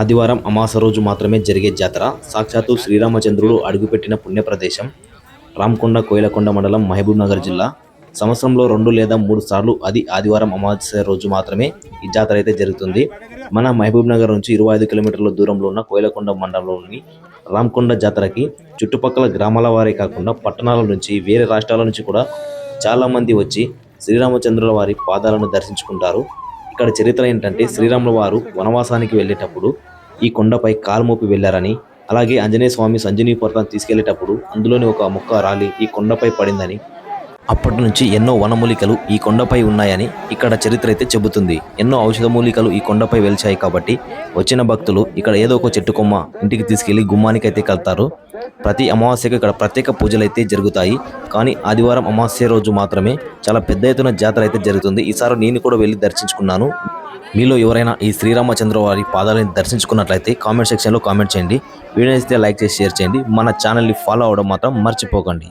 ఆదివారం అమాస రోజు మాత్రమే జరిగే జాతర. సాక్షాత్తు శ్రీరామచంద్రుడు అడుగుపెట్టిన పుణ్య ప్రదేశం రామకొండ కోయిలకొండ మండలం మహబూబ్ నగర్ జిల్లా. సంవత్సరంలో రెండు లేదా మూడు సార్లు అది ఆదివారం అమావాస్య రోజు మాత్రమే ఈ జాతర అయితే జరుగుతుంది. మన మహబూబ్ నగర్ నుంచి ఇరవై ఐదు కిలోమీటర్ల దూరంలో ఉన్న కోయిలకొండ మండలంలోని రామకొండ జాతరకి చుట్టుపక్కల గ్రామాల వారే కాకుండా పట్టణాల నుంచి వేరే రాష్ట్రాల నుంచి కూడా చాలామంది వచ్చి శ్రీరామచంద్రుల వారి పాదాలను దర్శించుకుంటారు. ఇక్కడ చరిత్ర ఏంటంటే శ్రీరాముల వారు వనవాసానికి వెళ్ళేటప్పుడు ఈ కొండపై కాలు మోపి వెళ్ళారని అలాగే ఆంజనేయ స్వామి సంజనీ పర్వతం తీసుకెళ్ళేటప్పుడు అందులోని ఒక ముక్క రాలి ఈ కొండపై పడిందని. అప్పటి నుంచి ఎన్నో వనమూలికలు ఈ కొండపై ఉన్నాయని ఇక్కడ చరిత్ర అయితే చెబుతుంది. ఎన్నో ఔషధ మూలికలు ఈ కొండపై వెలిచాయి కాబట్టి వచ్చిన భక్తులు ఇక్కడ ఏదో ఒక చెట్టు కొమ్మ ఇంటికి తీసుకెళ్ళి గుమ్మానికి అయితే కలుతారు. ప్రతి అమావాస్యకు ఇక్కడ ప్రత్యేక పూజలు అయితే జరుగుతాయి. కానీ ఆదివారం అమావాస్య రోజు మాత్రమే చాలా పెద్ద ఎత్తున జాతర అయితే జరుగుతుంది. ఈసారి నేను కూడా వెళ్ళి దర్శించుకున్నాను. మీలో ఎవరైనా ఈ శ్రీరామచంద్ర వారి పాదాలను దర్శించుకున్నట్లయితే కామెంట్ సెక్షన్లో కామెంట్ చేయండి. వీడియో ఇస్తే లైక్ చేసి షేర్ చేయండి. మన ఛానల్ని ఫాలో అవ్వడం మాత్రం మర్చిపోకండి.